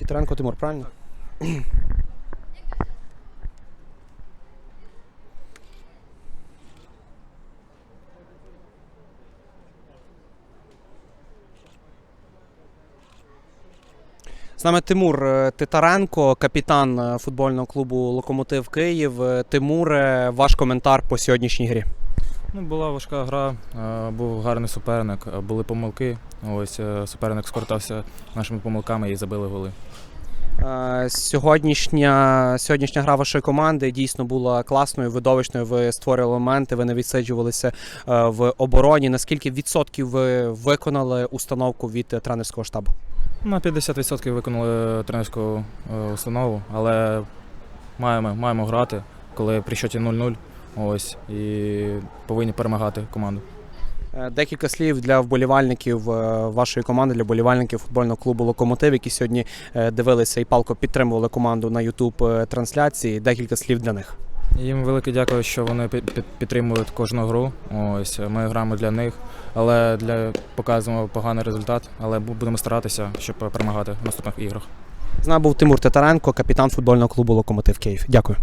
Тітаренко Тимур, правильно? З нами Тимур е, Титаренко, капітан е, футбольного клубу Локомотив Київ. Е, Тимуре, ваш коментар по сьогоднішній грі. Ну, була важка гра, е, був гарний суперник, е, були помилки. Ось е, суперник скористався нашими помилками і забили голи. Сьогоднішня, сьогоднішня гра вашої команди дійсно була класною, видовищною. Ви створювали моменти, ви не відсиджувалися в обороні. Наскільки відсотків ви виконали установку від тренерського штабу? На 50% виконали тренерську установу, але маємо, маємо грати, коли при счеті 0-0. Ось і повинні перемагати команду. Е, Декілька слів для вболівальників е, вашої команди, для вболівальників футбольного клубу Локомотив, які сьогодні е, дивилися і палко підтримували команду на youtube трансляції. Декілька слів для них. Їм велике дякую, що вони під- під- підтримують кожну гру. Ось ми граємо для них, але для показуємо поганий результат. Але будемо старатися, щоб перемагати в наступних іграх. З нами був Тимур Титаренко, капітан футбольного клубу Локомотив Київ. Дякую.